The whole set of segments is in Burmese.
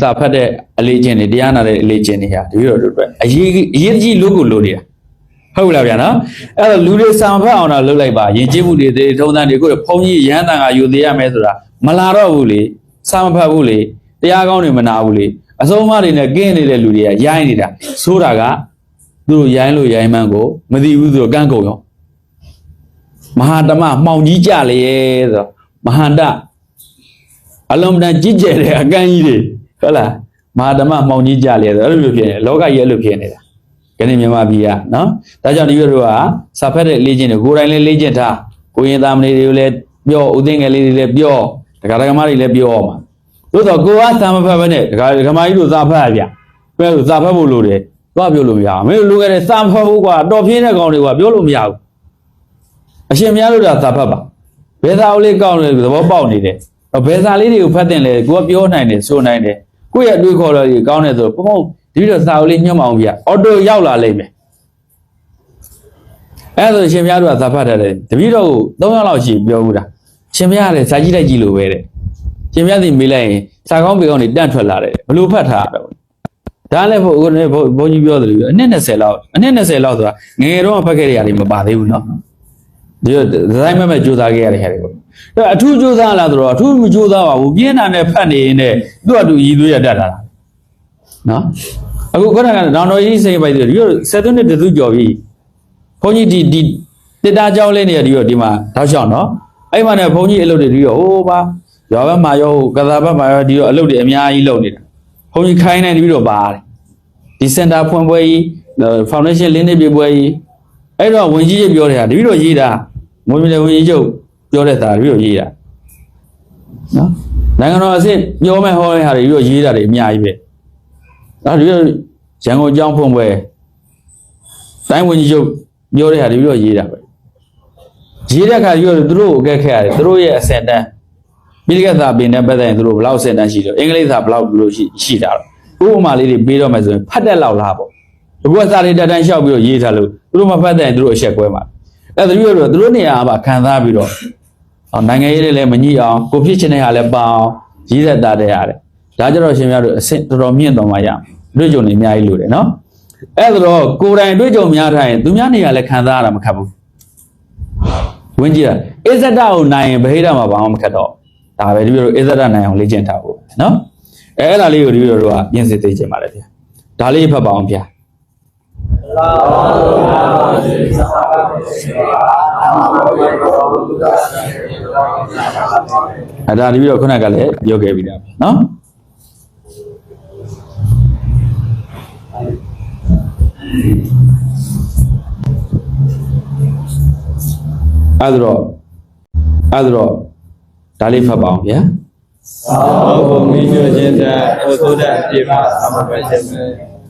စာဖတ်တဲ့အလေးချင်းတွေတရားနာတဲ့အလေးချင်းတွေဟာတပည့်တော်တို့အတွက်အရေးအရေးကြီးလို့ကိုလို့နေတာဟုတ်လားဗျာနော်အဲ့တော့လူတွေစာမဖတ်အောင်တော့လုပ်လိုက်ပါယဉ်ကျေးမှုတွေတွေထုံးတမ်းတွေကိုဘုန်းကြီးရဟန်းတန်ကယူသေးရမယ်ဆိုတာမလာတော့ဘူးလေစာမဖတ်ဘူးလေတရားကောင်းတွေမနာဘူးလေအဆုံးအမတွေနဲ့ကင်းနေတဲ့လူတွေကရိုင်းနေတာဆိုတာကသူတို့ရိုင်းလို့ရိုင်းမှန်းကိုမသိဘူးသူတို့ကန့်ကုန်ရောမဟာတမမှောင်ကြီးကြလေဆိုတော့မဟာတအလုံးတန်ကြီးကျယ်တဲ့အကန့်ကြီးတွေ ဟုတ်လားမဟာဓမ္မမှောင်ကြီးကြလေဆိုအဲ့လိုမျိုးဖြစ်နေလောကကြီးအဲ့လိုဖြစ်နေတာခဏမြန်မာပြည်ကနော်ဒါကြောင့်ဒီလိုတို့ကစာဖတ်တဲ့လေ့ကျင့်တွေကိုယ်တိုင်လည်းလေ့ကျင့်ထားကိုရင်သားမလေးတွေကိုလည်းပြောဥသိငယ်လေးတွေလည်းပြောဒကာဒကမတွေလည်းပြောအောင်ပါသို့တော့ကိုကစာမဖတ်ဘဲနဲ့ဒကာဒကမကြီးတို့စာဖတ်ရဗျဘယ်လိုစာဖတ်ဖို့လိုတယ်တော့ပြောလို့မရဘူးမင်းတို့လိုခဲ့တဲ့စာမဖတ်ဖို့ကွာတော်ပြင်းတဲ့ကောင်တွေကပြောလို့မရဘူးအရှင်များတို့ကစာဖတ်ပါဘယ်စာအုပ်လေးကောက်လဲသဘောပေါက်နေတယ်။ဘယ်စာလေးတွေကိုဖတ်တင်လဲကိုကပြောနိုင်တယ်ဆိုနိုင်တယ်။ ကိုယ့်ရဲ့အတွေးခေါ်တော်ကြီးကောင်းတယ်ဆိုပုံပုံဒီလိုစာအုပ်လေးညှို့မအောင်ပြ။အော်တိုရောက်လာလိမ့်မယ်။အဲဒါဆိုရှင်များတို့ကသာဖတ်ထားတယ်။တပည့်တော်ကို3ယောက်လောက်ရှိပြောဘူးတာ။ရှင်များကလည်းစာကြည့်လိုက်ကြည့်လို့ပဲတဲ့။ရှင်များစီမေးလိုက်ရင်စာကောင်းပေကောင်းတွေတန့်ထွက်လာတယ်။ဘလို့ဖတ်ထားတော့ဒါလည်းဘုန်းဘုန်းဘုန်းကြီးပြောတယ်လို့အနှစ်20လောက်အနှစ်20လောက်ဆိုတာငယ်ငယ်တော့ဖတ်ခဲ့ရတာမပါသေးဘူးเนาะဒီတော့ဒီဇိုင်းမဲ့မဲ့ကြိုးစားခဲ့ရတဲ့ခါတွေပေါ့ အဲ့အထူးကြိုးစားလာတော့အထူးမကြိုးစားပါဘူးပြင်းထန်တဲ့ဖတ်နေရင်လည်းသူ့အတူရည်သွေးရတတ်တာလားနော်အခုခုနကနောင်တော်ကြီးစိတ်ပိုက်တယ်ဒီတော့ဆက်သွင်းတဲ့သူကြော်ပြီဘုန်းကြီးဒီဒီတစ်တာကြောင်းလေးနေရဒီတော့ဒီမှာတောက်လျှောက်နော်အဲ့မှာနဲ့ဘုန်းကြီးအလုပ်တွေဒီတော့ဟိုးပါရွာဘက်မှာရောကသာဘက်မှာရောဒီတော့အလုပ်တွေအများကြီးလုပ်နေတာဘုန်းကြီးခိုင်းနေပြီးတော့ပါတယ်ဒီစင်တာဖွင့်ပွဲကြီးဖောင်ဒေးရှင်းလင်းနေပြပွဲကြီးအဲ့တော့ဝင်ကြီးကြီးပြောတယ်ဟာတပည့်တော်ရေးတာမွန်ပြည်နယ်ဝင်ကြီးချုပ် ပြောတဲ့စာတပည့်တော်ရေးတာနော်နိုင်ငံတော်အဆင့်ပြောမဲ့ဟောတဲ့ဟာတွေတပည့်တော်ရေးတာတွေအများကြီးပဲအဲ့တပည့်တော်ရန်ကုန်ကျောင်းဖွင့်ပွဲတိုင်းဝင်ကြီးချုပ်ပြောတဲ့ဟာတွေတပည့်တော်ရေးတာပဲရေးတဲ့အခါတပည့်တော်သူတို့ကိုအကဲခက်ရတယ်သူတို့ရဲ့အဆင့်တန်းပိဋကတ်စာပင်နဲ့ပတ်သက်ရင်သူတို့ဘယ်လောက်အဆင့်တန်းရှိလို့အင်္ဂလိပ်စာဘယ်လောက်လို့ရှိရှိတာတော့ဥပမာလေးတွေပေးတော့မယ်ဆိုရင်ဖတ်တဲ့လောက်လားပေါ့အခုကစာလေးတက်တန်းလျှောက်ပြီးတော့ရေးထားလို့သူတို့မဖတ်တဲ့ရင်သူတို့အဆက်ကွဲမှာအဲသူတို့တို့သူတို့နေရာမှာခံစားပြီးတော့အော် နိုင်ငံရေးတွေလည်းမညှိအောင်ကိုဖြစ်ချင်တဲ့ဟာလည်းပအောင်ရေးသက်တာတဲ့ရတယ်ဒါကြတော့ရှင်များတို့အဆင့်တော်တော်မြင့်တော်မှာရအောင်တွေ့ကြုံနေအများကြီးလို့တယ်နော်အဲဒါတော့ကိုယ်တိုင်တွေ့ကြုံများထားရင်သူများနေရာလည်းခံစားရတာမခတ်ဘူးဝင်ကြည့်တာအစ္ဆဒကိုနိုင်ရင်ဗဟိတမှာဘာမှမခတ်တော့ဒါပဲဒီလိုအစ္ဆဒနိုင်အောင်လေ့ကျင့်ထားဖို့နော်အဲအဲ့ဒါလေးကိုဒီလိုတို့ကပြင်စစ်သိချင်ပါတယ်ဗျာဒါလေးဖတ်ပါအောင်ဗျာ အဲဒါတပြီးတော့ခုနကလည်းပြောခဲ့ပြီးသားနော်အဲ့တော့အဲ့တော့ဒါလေးဖတ်ပါအောင်ဗျာသာဘောမိညွှန်ခြင်းတဲ့ဥသုဒ္ဒပြမသမပတ်ခြင်း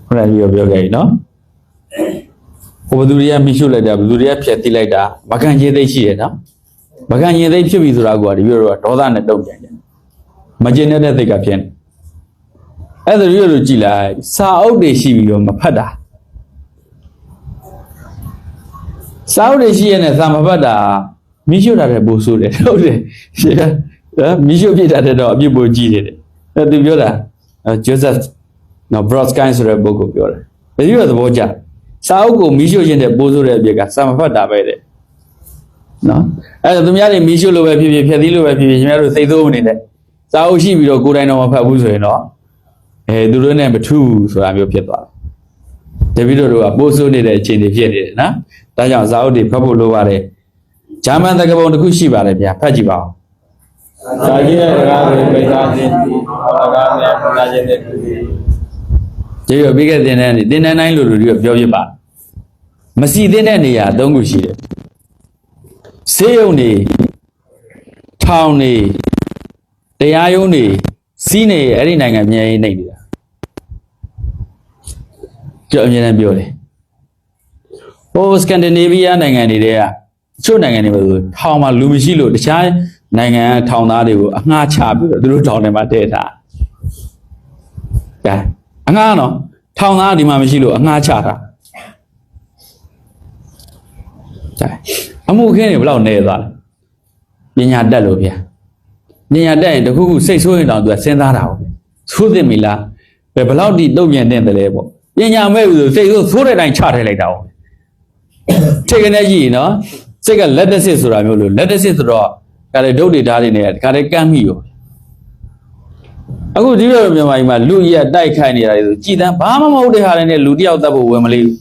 ဟုတ်တယ်ပြောပြောခဲ့ပြီနော် ဟိုဘသူတွေကမိရှုလိုက်တာဘသူတွေကဖြက်သိလိုက်တာမကန်ရင်သိရှိတယ်နော်မကန်ရင်သိဖြစ်ပြီဆိုတာကဒီလိုတော့ဒေါသနဲ့တုံ့ပြန်တယ်မကျင်တဲ့စိတ်ကဖြစ်နေအဲ့ဒါရိုးရိုးကြည်လိုက်စာအုပ်တွေရှိပြီးတော့မဖတ်တာစာအုပ်တွေရှိရတဲ့စာမဖတ်တာမိရှုတာတဲ့ပို့ဆိုးတယ်ဟုတ်တယ်မိရှုပြစ်တာတဲ့တော့အပြစ်ပို့ကြီးတယ်အဲ့သူပြောတာ Joseph နော် Brodsky ဆိုတဲ့ပုဂ္ဂိုလ်ပြောတယ်ဒါကြီးကသဘောကျတယ် စာအုပ်ကိုမိရှုခြင်းတဲ့ပိုးဆိုးတဲ့အပြစ်ကစာမဖတ်တာပဲတဲ့နော်အဲ့ဒါသူများတွေမိရှုလို့ပဲဖြစ်ဖြစ်ဖြက်သီးလို့ပဲဖြစ်ဖြစ်ရှင်များတို့သိသိုးနေတယ်စာအုပ်ရှိပြီးတော့ကိုယ်တိုင်တော့မဖတ်ဘူးဆိုရင်တော့အဲသူတို့နဲ့မထူးဘူးဆိုတာမျိုးဖြစ်သွားတယ်တပည့်တော်တို့ကပိုးဆိုးနေတဲ့အခြေအနေဖြစ်နေတယ်နော်ဒါကြောင့်စာအုပ်တွေဖတ်ဖို့လိုပါတယ်ဂျာမန်တက္ကပုံတစ်ခုရှိပါတယ်ဗျာဖတ်ကြည့်ပါဦးသာကြီးတဲ့ကားတွေပိတ်သားခြင်းဒီဟောကားနဲ့ပနာခြင်းတဲ့သူတွေ ကျေရပြီးခဲ့တဲ့တဲ့တင်တန်းတိုင်းလို့လူတွေကပြောပြပါမစီသင့်တဲ့နေရာအသုံးခုရှိတယ်ဆေးရုံနေထောင်နေတရားရုံးနေစီးနေအဲ့ဒီနိုင်ငံအမြဲတမ်းနေနေတာကြောက်အမြဲတမ်းပြောတယ်ဟိုစကန်ဒီနေးဗီးယားနိုင်ငံတွေတဲ့ကချို့နိုင်ငံတွေပဲဆိုထောင်မှာလူမရှိလို့တခြားနိုင်ငံကထောင်သားတွေကိုအငှားချပြီးတော့သူတို့ထောင်ထဲမှာတည့်ထားကဲ အငှားနော်ထောင်သားဒီမှာမရှိလို့အငှားချတာကဲအမှုခင်းတွေဘယ်လောက်နေသွားလဲပညာတက်လို့ဗျာပညာတက်ရင်တခုခုစိတ်ဆိုးရင်တောင်သူကစဉ်းစားတာဟုတ်သိုးသင့်ပြီလားဘယ်ဘလောက်တိတုံ့ပြန်တဲ့တယ်လဲပေါ့ပညာမဲ့ဘူးဆိုစိတ်ဆိုးသိုးတဲ့အတိုင်းချထည့်လိုက်တာပေါ့ထိတ်ကနေကြည့်ရင်နော်စိတ်ကလက်တစ်စစ်ဆိုတာမျိုးလို့လက်တစ်စစ်ဆိုတော့ဒါလေဒုတ်တွေဓာတ်တွေနဲ့ဒါလေကမ်းမိရော အခုဒီလိုမြန်မာပြည်မှာလူကြီးကတိုက်ခိုက်နေတာလေဆိုကြည်တန်းဘာမှမဟုတ်တဲ့ဟာတွေနဲ့လူတယောက်တက်ဖို့ဝင်မလေးဘူး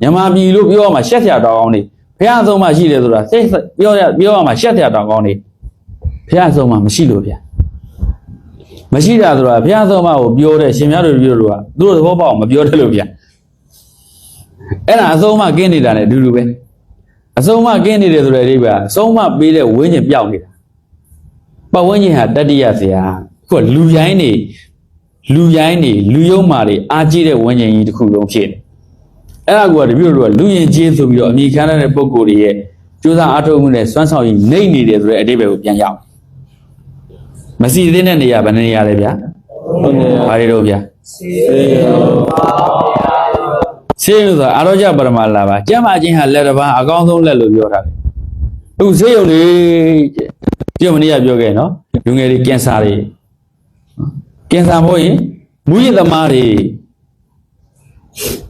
မြန်မာပြည်လို့ပြောရမှာရှက်ဖြာတောင်းအောင်နေဘုရားဆုံးမှရှိတယ်ဆိုတာစိတ်ပြောရပြောရမှာရှက်ဖြာတောင်းအောင်နေဘုရားဆုံးမှမရှိလို့ဗျာမရှိတာဆိုတာဘုရားဆုံးမကိုပြောတဲ့ရှင်များတို့ပြောလို့ကသူတို့သဘောပေါက်အောင်မပြောတယ်လို့ဗျအဲ့ဒါအဆုံးမကင်းနေတာ ਨੇ အတူတူပဲအဆုံးမကင်းနေတယ်ဆိုတဲ့အဓိပ္ပာယ်အဆုံးမပေးတဲ့ဝိညာဉ်ပြောက်နေတာပတ်ဝန်းကျင်ဟာတတ္တိယဆရာ ခုကလူရိုင်းနေလူရိုင်းနေလူယုံမာတွေအားကြီးတဲ့ဝိညာဉ်ကြီးတစ်ခုလုံးဖြစ်နေအဲ့ဒါကတပြည့်တို့ကလူရင်ကြီးဆိုပြီးတော့အမိခံရတဲ့ပုံကိုယ်တွေရဲ့ကျိုးစားအားထုတ်မှုနဲ့စွမ်းဆောင်ရည်နှိမ့်နေတယ်ဆိုတဲ့အဓိပ္ပာယ်ကိုပြန်ရောက်မစီသေးတဲ့နေရာဘယ်နေရာလဲဗျာဟုတ်ကဲ့ဘာတွေတော့ဗျာစေရောဆေးရုံဆိုတာအာရောကြပရမလာပါကျမ်းမာခြင်းဟာလက်တစ်ပါးအကောင်းဆုံးလက်လို့ပြောတာလေအခုဆေးရုံလေးကျမနေ့ကပြောခဲ့နော်လူငယ်တွေကင်ဆာတွေ ကင်ဆာမဟုတ်ရင်မူရစ်သမားတွေ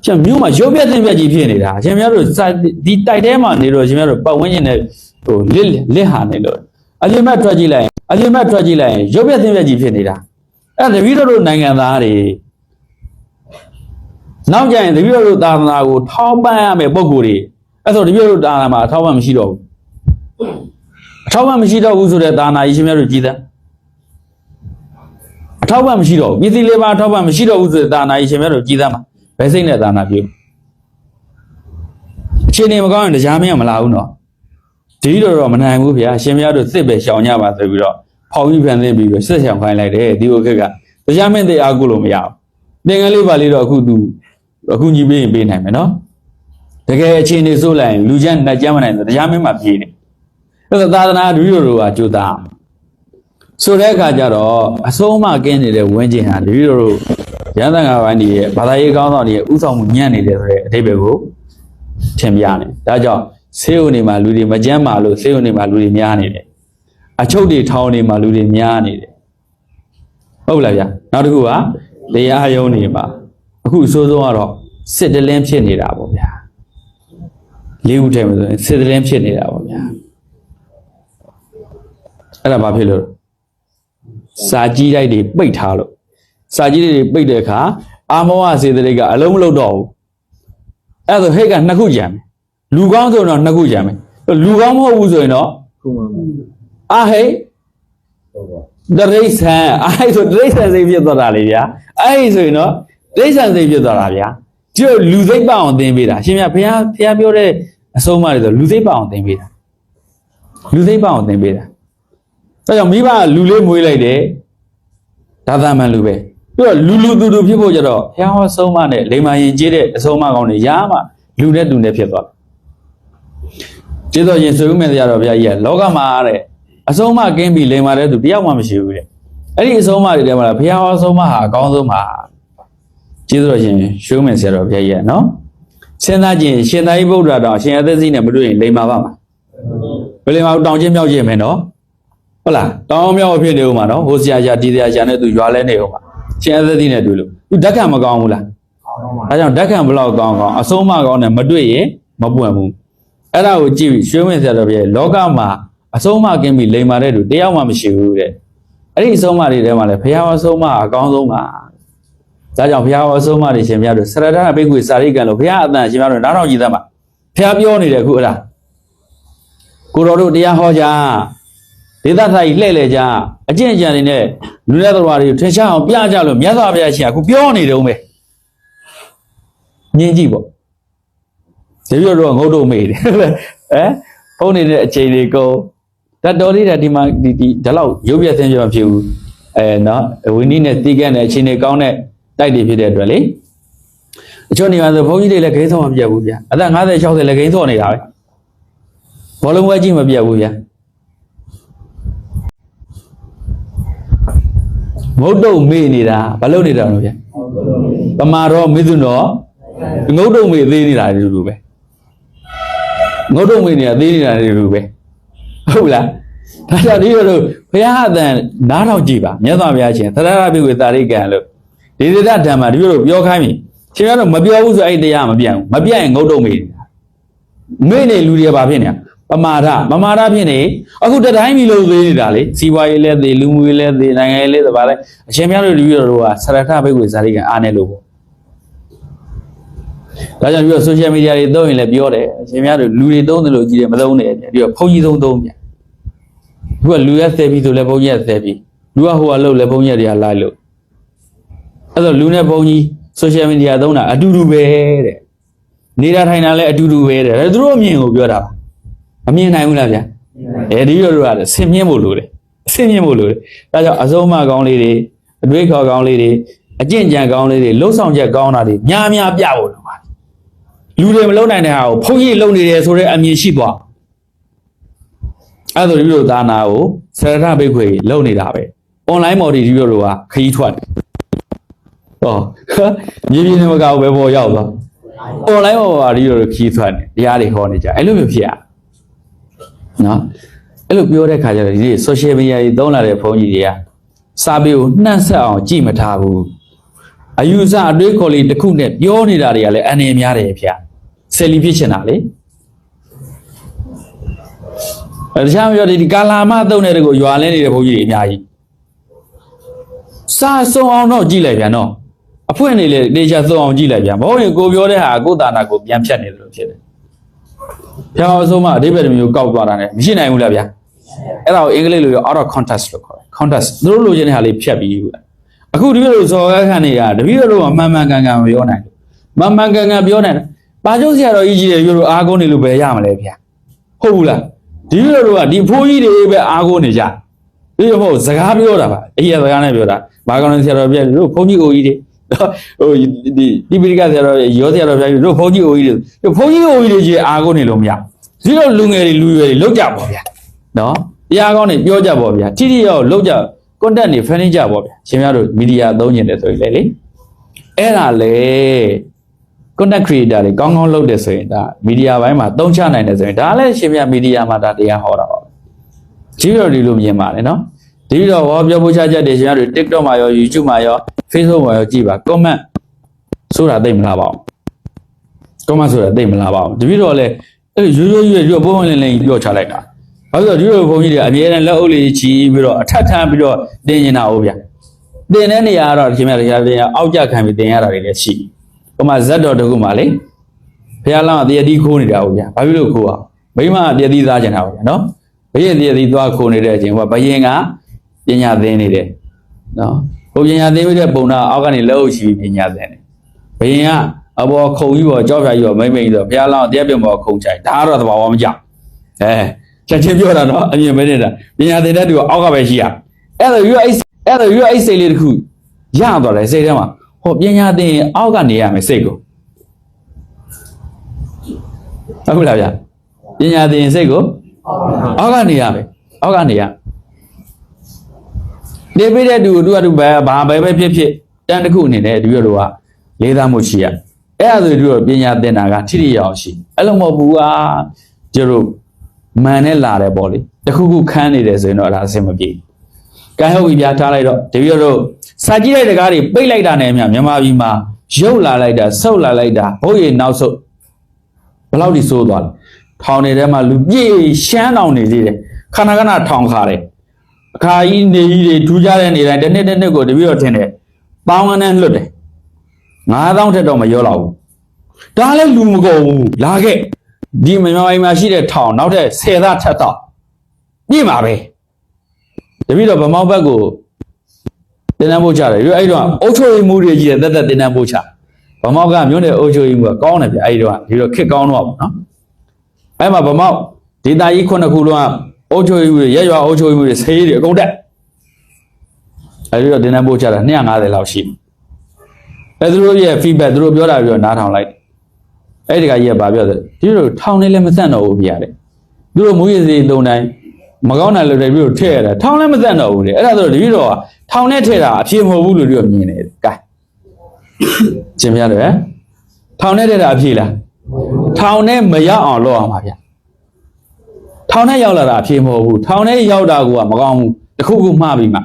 ကျန်မြို့မှာရုပ်ပြတ်သိမ့်ပြတ်ကြီးဖြစ်နေတာအရှင်များတို့စာဒီတိုက်ထဲမှာနေတော့အရှင်များတို့ပတ်ဝန်းကျင်နဲ့ဟိုလစ်လစ်ဟာနေလို့အရှင်မတ်ထွက်ကြည့်လိုက်ရင်အရှင်မတ်ထွက်ကြည့်လိုက်ရင်ရုပ်ပြတ်သိမ့်ပြတ်ကြီးဖြစ်နေတာအဲ့ဒါတပည့်တော်တို့နိုင်ငံသားတွေနောက်ကြရင်တပည့်တော်တို့သာသနာကိုထောက်ပံ့ရမယ်ပုံကိုယ်တွေအဲ့ဆိုတပည့်တော်တို့သာသနာမှာအထောက်ပံ့မရှိတော့ဘူးအထောက်ပံ့မရှိတော့ဘူးဆိုတဲ့သာသနာကြီးရှင်များတို့ကြည်သအ ထောက်ပံ့မရှိတော့ဘူးပြည်စီလေးပါအထောက်ပံ့မရှိတော့ဘူးဆိုတဲ့သာသနာကြီးရှင်များတို့ကြည်သမှာဘယ်စိတ်နဲ့သာသနာပြုအချိန်နေမကောင်းရင်တရားမင်းမလာဘူးနော်ဒီလိုတော့မနိုင်ဘူးဗျာရှင်များတို့စစ်ပဲရှောင်ကြပါဆိုပြီးတော့ဖောင်ကြီးဖန်သင်းပြီးတော့စစ်ရှောင်ခိုင်းလိုက်တယ်ဒီလိုခက်ကတရားမင်းတရားကုလို့မရဘူးသင်္ကန်းလေးပါလေးတော့အခုသူအခုညီပေးရင်ပေးနိုင်မယ်နော်တကယ်အခြေအနေဆိုးလိုက်ရင်လူချမ်းနှက်ကြမ်းမနိုင်တော့တရားမင်းမှပြေးတယ်အဲ့တော့သာသနာ့ဒုရတို့ကကြိုးစားအောင် ဆိုတဲ့အခါကျတော့အဆုံးအမကင်းနေတဲ့ဝင်းကျင်ဟာဒုရတို့ရန်သံဃာပိုင်းကြီးရဲ့ဘာသာရေးကောင်းဆောင်တွေရဲ့ဥဆောင်မှုညံ့နေတယ်ဆိုတဲ့အဓိပ္ပာယ်ကိုထင်ပြတယ်ဒါကြောင့်ဆေးရုံတွေမှာလူတွေမကြမ်းပါလို့ဆေးရုံတွေမှာလူတွေများနေတယ်အချုပ်တွေထောင်တွေမှာလူတွေများနေတယ်ဟုတ်လားဗျာနောက်တစ်ခုကတရားယုံတွေမှာအခုအဆိုးဆုံးကတော့စစ်တလင်းဖြစ်နေတာပေါ့ဗျာလေးဦးထဲမှာဆိုရင်စစ်တလင်းဖြစ်နေတာပေါ့ဗျာအဲ့ဒါဘာဖြစ်လို့လဲ စာကြီးတိုက်တွေပိတ်ထားလို့စာကြီးတွေပိတ်တဲ့အခါအာမောဟစေတရိတ်ကအလုံးမလုံးတော့ဘူးအဲ့ဒါဆိုဟိတ်ကနှစ်ခုကြံမယ်လူကောင်းဆိုတော့နှစ်ခုကြံမယ်လူကောင်းမဟုတ်ဘူးဆိုရင်တော့ ခုမှ အာဟိတ် ဟုတ်ပါ တရိษံအဲ့ဆိုတရိษံစိတ်ဖြစ်သွားတာလေဗျာအဲ့ဆိုရင်တော့တရိษံစိတ်ဖြစ်သွားတာဗျာကျို့လူစိတ်ပအောင်သင်ပေးတာရှင်မြတ်ဘုရားဘုရားပြောတဲ့အဆုံးအမတွေဆိုလူစိတ်ပအောင်သင်ပေးတာလူစိတ်ပအောင်သင်ပေးတာ ဒါကြောင့်မိဘကလူလေးမွေးလိုက်တယ်ဒါသမန်လူပဲပြီးတော့လူလူသူသူဖြစ်ဖို့ကြတော့ဘုရားဟောဆုံးမနဲ့လိမ္မာရင်ကျေးတဲ့အဆုံးအမကောင်းတွေရမှလူနဲ့တူနဲ့ဖြစ်သွားတယ်ကျေးဇူးရင်ဆွေဦးမယ်တရားတော်ဘုရားကြီးကလောကမှာတဲ့အဆုံးအမကင်းပြီးလိမ္မာတဲ့သူတယောက်မှမရှိဘူးတဲ့အဲ့ဒီအဆုံးအမတွေထဲမှာဘုရားဟောဆုံးမဟာအကောင်းဆုံးပါကျေးဇူးတော်ရှင်ရွှေဦးမယ်ဆရာတော်ဘုရားကြီးကနော်စဉ်းစားကြည့်ရင်ရှင်သာရိပုတ္တရာတော်ရှင်အသက်ကြီးနဲ့မတွေ့ရင်လိမ္မာပါမှာဘယ်လိမ္မာတောင်ချင်းမြောက်ချင်းမယ်နော် ဟုတ်လားတောင်မြောက်ဖြစ်နေဦးမှာနော်ဟိုဆရာကြီးဒီဆရာကြီးနဲ့သူရွာလဲနေဦးမှာရှင်အသက်ကြီးနဲ့တွေ့လို့သူဓာတ်ခံမကောင်းဘူးလားဒါကြောင့်ဓာတ်ခံဘလောက်ကောင်းကောင်းအဆုံးအမကောင်းနဲ့မတွေ့ရင်မပွင့်ဘူးအဲ့ဒါကိုကြည့်ပြီးရွှေဝင်ဆရာတော်ပြည့်လောကမှာအဆုံးအမကင်းပြီးလိမ္မာတဲ့သူတယောက်မှမရှိဘူးတဲ့အဲ့ဒီအဆုံးအမတွေထဲမှာလည်းဘုရားအဆုံးအမအကောင်းဆုံးပါဒါကြောင့်ဘုရားအဆုံးအမတွေရှင်ဘုရားတို့စရဒနာဘိက္ခုစာရိကံလို့ဘုရားအတန်ရှင်ဘုရားတို့နားထောင်ကြည့်သမှာဘုရားပြောနေတယ်အခုအဲ့ဒါကိုတော်တို့တရားဟောကြ ဒေသစာကြီးလှည့်လေကြအကျင့်အကြံတွေနဲ့လူတဲ့တော်တွေကိုထင်ရှားအောင်ပြကြလို့မြတ်စွာဘုရားရှင်ကအခုပြောနေတုံးပဲညင်ကြည့်ပေါ့တပြည့်တော့ငုတ်တော့မေးတယ်ဟမ်ဖုန်းနေတဲ့အချိန်လေးကုန်တတ်တော်လေးတာဒီမှာဒီဒီဒီလောက်ရုပ်ပြဆင်းပြမဖြစ်ဘူးအဲနော်ဝင်းနီးနဲ့တီးကန်းတဲ့အချိန်လေးကောင်းတဲ့တိုက်တွေဖြစ်တဲ့အတွက်လေအချို့နေရာဆိုဘုန်းကြီးတွေလည်းဂိမ်းဆောင်မပြတ်ဘူးဗျအသက်50 60လည်းဂိမ်းဆောင်နေတာပဲဘောလုံးပွဲကြည့်မပြတ်ဘူးဗျ ငုတ်တုံမေးနေတာဘာလို့နေတာလဲဗျပမာတော့မိသုနောငုတ်တုံမေးသေးနေတာတူတူပဲငုတ်တုံမေနေတာသေးနေတာတွေလိုပဲဟုတ်လားဒါကြောင့်ဒီလိုလိုဘုရားအတန်နားထောင်ကြည့်ပါမြတ်စွာဘုရားရှင်သရရပိဝေတာရိကံလို့ဒေသဒဓမ္မတပည့်တော်ပြောခိုင်းပြီရှင်များတော့မပြောဘူးဆိုအဲ့ဒီတရားမပြတ်ဘူးမပြတ်ရင်ငုတ်တုံမေးနေတာမေ့နေလူတွေကဘာဖြစ်နေတာ ပမာဒမမာဒဖြစ်နေအခုတတိုင်းပြီလို့သေးနေတာလေစီးပွားရေးလည်းသေးလူမှုရေးလည်းသေးနိုင်ငံရေးလည်းသဘာလဲအရှင်များတို့တပည့်တော်တို့ကဆရထဘိက္ခွေဇာတိကအားနေလို့ပေါ့ဒါကြောင့်ပြီးတော့ social media တွေသုံးရင်လည်းပြောတယ်အရှင်များတို့လူတွေသုံးတယ်လို့ကြည့်တယ်မသုံးနဲ့ပြီးတော့ဖုန်းကြီးသုံးသုံးပြန်သူကလူရက်သေးပြီဆိုလည်းဘုန်းကြီးရက်သေးပြီလူကဟိုကလှုပ်လည်းဘုန်းကြီးတွေကလိုက်လို့အဲ့တော့လူနဲ့ဘုန်းကြီး social media သုံးတာအတူတူပဲတဲ့နေတာထိုင်တာလည်းအတူတူပဲတဲ့ဒါသူတို့အမြင်ကိုပြောတာပါ မမြင်နိုင်ဘူးလားဗျာအဲဒီလိုလိုရတယ်ဆင်မြင့်ဖို့လိုတယ်ဆင်မြင့်ဖို့လိုတယ်ဒါကြောင့်အစုံအမကောင်းလေးတွေအတွေးခေါ်ကောင်းလေးတွေအကျင့်ကြံကောင်းလေးတွေလှုပ်ဆောင်ချက်ကောင်းတာတွေများများပြဖို့လိုပါတယ်လူတွေမလုံနိုင်တဲ့ဟာကိုဖုန်းကြီးလုံနေတယ်ဆိုတဲ့အမြင်ရှိသွားအဲ့ဒါဒီလိုသာနာကိုဆရထဘိတ်ခွေလုံနေတာပဲ online model ဒီလိုလိုကခရီးထွက်တယ်ဟောမြေပြင်မကောက်ပဲပေါ်ရောက်သွား online ပေါ်ပါဒီလိုလိုခရီးထွက်နေတရားတွေဟောနေကြအဲ့လိုမျိုးဖြစ်ရ နော်အဲ့လိုပြောတဲ့ခါကျတော့ဒီနေ့ social media တွေသုံးလာတဲ့ဘုန်းကြီးတွေကစာပေကိုနှံ့ဆက်အောင်ကြည့်မထားဘူးအယူဆအတွေးခေါ်လေးတစ်ခုနဲ့ပြောနေတာတွေကလည်းအနေများတယ်ဗျာဆယ်လီဖြစ်ချင်တာလေအဲတခြားမပြောဒီကာလာမသုံးတဲ့တကိုရွာလဲနေတဲ့ဘုန်းကြီးတွေအများကြီးစာစုံအောင်တော့ကြည့်လိုက်ပြန်တော့အဖွင့်နေလေတေချာစုံအောင်ကြည့်လိုက်ပြန်မဟုတ်ရင်ကိုပြောတဲ့ဟာကိုယ်တာနာကိုပြန်ဖြတ်နေတယ်လို့ဖြစ်တယ် ဖြောင်းအဆုံးမအဓိပ္ပာယ်တစ်မျိုးကောက်သွားတာ ਨੇ မရှိနိုင်ဘူးလားဗျာအဲ့ဒါကိုအင်္ဂလိပ်လိုရော out of context လို့ခေါ်တယ် context သူတို့လိုချင်တဲ့ဟာလေးဖြတ်ပြီးဘူးအခုဒီလိုဇော်ကခန့်တွေကတပည့်တော်တို့ကမှန်မှန်ကန်ကန်မပြောနိုင်ဘူးမှန်မှန်ကန်ကန်ပြောနိုင်တယ်ပါကျုပ်ဆရာတော်ကြီးကြီးတွေပြောလို့အားကိုးနေလို့ပဲရမလဲဗျာဟုတ်ဘူးလားဒီလိုတို့ကဒီဖိုးကြီးတွေပဲအားကိုးနေကြဒီလိုမဟုတ်စကားပြောတာပါအေးရစကားနဲ့ပြောတာဘာကောင်းလဲဆရာတော်ပြည့်တို့ဘုန်းကြီးအိုကြီးတွေ ဟိုဒီဒီပိရိကဆရာတော်ရောဆရာတော်ပြည့်တို့ဘုန်းကြီးအိုကြီးတွေတို့ဘုန်းကြီးအိုကြီးတွေကြီးအားကိုးနေလို့မရဒီလိုလူငယ်တွေလူရွယ်တွေလောက်ကြပါဗျာနော်တရားကောင်းတွေပြောကြပါဗျာတိတိယောလောက်ကြ content တွေ friendly ကြပါဗျာရှင်များတို့မီဒီယာသုံးကျင်တယ်ဆိုရင်လေလေအဲ့ဒါလေ content creator တွေကောင်းကောင်းလုပ်တယ်ဆိုရင်ဒါမီဒီယာဘိုင်းမှာသုံးချနိုင်တယ်ဆိုရင်ဒါလည်းရှင်များမီဒီယာမှာဒါတရားဟောတာပါကြီးတော်ဒီလိုမြင်ပါလေနော်ဒီတော့ဟောပြောဖို့ချချက်တွေရှင်များတို့ TikTok မှာရော YouTube မှာရော Facebook မှာရောကြည့်ပါ comment ဆိုတာသိမလားပါဘူး comment ဆိုတာသိမလားပါဘူးတပည့်တော်လည်းအဲ့လိုရိုးရိုးရွရွရွပုံပုံလင်းလင်းပြောချလိုက်တာဘာလို့လဲဒီလိုဘုန်းကြီးတွေအမြဲတမ်းလက်အုပ်လေးချီပြီးတော့အထက်ထမ်းပြီးတော့တင်နေတာဟုတ်ဗျာတင်တဲ့နေရာကတော့ရှင်များတရားတင်ရအောက်ကြခံပြီးတင်ရတာတွေလည်းရှိဟိုမှာဇက်တော်တကူမှာလေဘုရားလောင်းကတရတိခိုးနေတာဟုတ်ဗျာဘာဖြစ်လို့ခိုးအောင်မိမကတရတိသားကျင်တာဟုတ်ဗျာနော်ဘယင်တရတိသွားခိုးနေတဲ့အချိန်ကဘယင်ကပညာသင်နေတယ်နော် ဟိုပညာသင်ပြီးတဲ့ပုံတော့အောက်ကနေလက်အုပ်ချီပြီးပညာသင်တယ်ဘယင်ကအဘောခုံကြီးပေါ်ကြောက်ဖြာကြီးပေါ်မိမ့်မိမ့်ဆိုဘုရားလောင်းတရားပြင်ပေါ်ခုံချိုင်ဒါကတော့သဘာဝမကြောက်အဲချက်ချင်းပြောတာနော်အမြင်မနေတာပညာသင်တဲ့သူကအောက်ကပဲရှိရအဲ့ဒါယူအဲ့အဲ့ဒါယူအဲ့စိတ်လေးတစ်ခုရသွားတယ်စိတ်ထဲမှာဟောပညာသင်အောက်ကနေရမယ်စိတ်ကိုဟုတ်လားဗျာပညာသင်စိတ်ကိုအောက်ကနေရမယ်အောက်ကနေရ နေပြတဲ့သူသူကသူပဲဘာပဲပဲဖြစ်ဖြစ်တန်တစ်ခုအနေနဲ့ဒီလိုကလေးသားမှုရှိရအဲ့ဒါဆိုသူတို့ပညာသင်တာကထိထိရောက်ရှိအဲ့လိုမဟုတ်ဘူးကကျတို့မန်နဲ့လာတယ်ပေါ့လေတခုခုခန်းနေတယ်ဆိုရင်တော့အဲ့ဒါအဆင်မပြေဘူးကဲဟုတ်ပြီဗျာထားလိုက်တော့တပည့်တို့စာကြည့်တဲ့တကားတွေပိတ်လိုက်တာနဲ့မြမြန်မာပြည်မှာရုပ်လာလိုက်တာဆုတ်လာလိုက်တာဘုတ်ရည်နောက်ဆုတ်ဘယ်လောက်ထိဆိုးသွားလဲထောင်နေထဲမှာလူပြေရှမ်းတောင်နေသေးတယ်ခဏခဏထောင်ခါတယ် အခါကြီးနေကြီးတွေထူးကြတဲ့နေတိုင်းတစ်နှစ်တစ်နှစ်ကိုတပည့်တော်ထင်တယ်ပေါင်းကန်းနဲ့လွတ်တယ်9000ထက်တော့မရောတော့ဘူးဒါလည်းလူမကုန်ဘူးလာခဲ့ဒီမြန်မာပြည်မှာရှိတဲ့ထောင်နောက်ထပ်10သားထက်တော့ပြည့်မှာပဲတပည့်တော်ဗမောက်ဘက်ကိုတင်တန်းပို့ချတယ်ပြီးတော့အဲ့တော့အုတ်ချိုရီမှုတွေကြီးတဲ့တက်တက်တင်တန်းပို့ချဗမောက်ကမြို့နယ်အုတ်ချိုရီမှုကကောင်းတယ်ဗျအဲ့ဒီတော့ဒီတော့ခစ်ကောင်းတော့ပေါ့နော်အဲ့မှာဗမောက်ဒေတာကြီးခုနှစ်ခုလုံးက အုတ်ချိုရီမှုတွေရက်ရွာအုတ်ချိုရီမှုတွေဆေးတွေအကုန်တက်အဲ့ဒီတော့တင်တန်းပို့ချတာ250လောက်ရှိတယ်အဲ့သူတို့ရဲ့ feedback သူတို့ပြောတာပြီးတော့နားထောင်လိုက်အဲ့ဒီကကြီးကဘာပြောလဲဒီလိုထောင်နေလည်းမဆန့်တော့ဘူးဗျာတဲ့သူတို့မူရည်စီတုံတိုင်းမကောင်းတာလို့တည်းပြီးတော့ထည့်ရတာထောင်လည်းမဆန့်တော့ဘူးတဲ့အဲ့ဒါဆိုတော့တပည့်တော်ကထောင်နဲ့ထည့်တာအဖြစ်မဟုတ်ဘူးလို့တပည့်တော်မြင်တယ်ကဲကျင်ပြတယ်ထောင်နဲ့ထည့်တာအဖြစ်လားထောင်နဲ့မရောက်အောင်လုပ်အောင်ပါဗျာ ထောင်နဲ့ရောက်လာတာအဖြစ်မဟုတ်ဘူးထောင်နဲ့ရောက်တာကမကောင်းဘူးတခုခုမှားပြီးမှ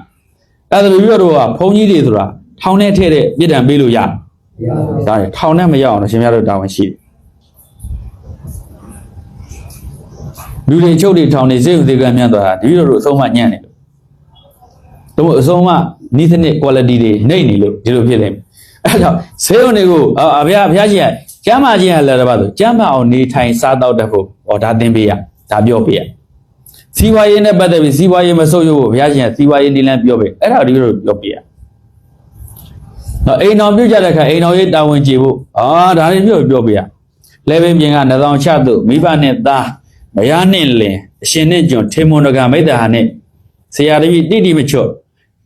အဲ့ဒါတပည့်တော်ကဘုန်းကြီးတွေဆိုတာထောင်ထဲထည့်တဲ့ပြစ်ဒဏ်ပေးလို့ရဒါလေထောင်ထဲမရောက်အောင်လို့ရှင်များတို့တာဝန်ရှိတယ်လူတွေချုပ်တွေထောင်နေစိတ်ဥသေးကမ်းမြတ်သွားတာတပည့်တော်တို့အဆုံးမညံ့နေလို့တို့အဆုံးမနီးစနစ် quality တွေနှိမ့်နေလို့ဒီလိုဖြစ်နေအဲဒါကြောင့်ဆေးရုံတွေကိုအာအဗျာဘုရားရှင်ကကျမ်းမာခြင်းရလည်းတပါဆိုကျမ်းမာအောင်နေထိုင်စားတော့တတ်ဖို့ဟောဒါသင်ပေးရ ဒါပြောပေးရစီးပွားရေးနဲ့ပတ်သက်ပြီးစီးပွားရေးမဆုပ်ယုပ်ဖို့ဘုရားရှင်ကစီးပွားရေးနည်းလမ်းပြောပေးအဲ့ဒါဒီလိုပြောပေးရနော်အိမ်တော်ပြုတ်ကြတဲ့အခါအိမ်တော်ရေးတာဝန်ကျေဖို့အာဒါတွေပြောပြောပေးရလဲပင်ပြင်ကနှသောင်ချတို့မိဘနဲ့သားမယားနဲ့လင်အရှင်နဲ့ကျွန်ထေမွန်တကမိတ္တာဟာနဲ့ဆရာတပည့်တိတိမချော့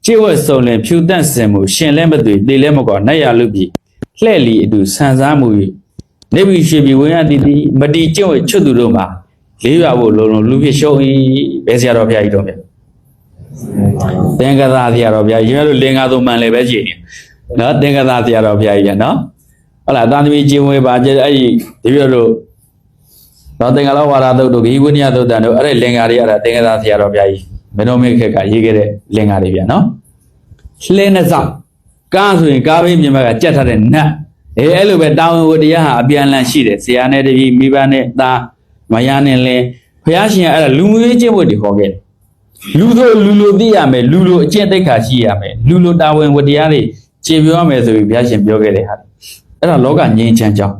ကျင့်ဝတ်စုံလင်ဖြူတန့်စင်မှုရှင်လဲမသွေတေလဲမကွာနိုင်ရလူပြီလှဲ့လီအတူဆန်စားမှု၍နေပြီရှိပြီဝိညာဉ်တိတိမတီကျင့်ဝတ်ချွတ်သူတို့မှာ လေးရဖို့လုံးလုံးလူဖြစ်ရှုံး၏ဘယ်ဆရာတော်ဘုရားကြီးတော်မြတ်သင်္ကသာဆရာတော်ဘုရားကြီးတို့လင်္ကာသုံးမှန်လည်းပဲကြည်နေနော်သင်္ကသာဆရာတော်ဘုရားကြီးကနော်ဟုတ်လားသာသမီကျင်ဝေပါကျအဲ့ဒီဒီပြတို့တော့သင်္ကလောဝါဒသုတ်တို့ဂိဝိနည်းသုတ်တန်တို့အဲ့ဒီလင်္ကာတွေအဲ့ဒါသင်္ကသာဆရာတော်ဘုရားကြီးမနောမိခက်ကရေးခဲ့တဲ့လင်္ကာတွေဗျာနော်လှဲနဲ့စောက်ကားဆိုရင်ကားဘေးပြင်ဘက်ကကြက်ထားတဲ့နတ်အဲအဲ့လိုပဲတာဝန်ဝတ္တရားဟာအပြန်အလှန်ရှိတယ်ဆရာနဲ့တပည့်မိဘနဲ့သား မယားနဲ့လင်ဘုရားရှင်ကအဲ့ဒါလူမျိုးရေးကျင့်ဝတ်တွေဟောခဲ့တယ်လူဆိုလူလိုသိရမယ်လူလိုအကျင့်သိက္ခာရှိရမယ်လူလိုတာဝန်ဝတ္တရားတွေခြေပြောရမယ်ဆိုပြီးဘုရားရှင်ပြောခဲ့တဲ့ဟာအဲ့ဒါလောကငြိမ်းချမ်းကြောင်း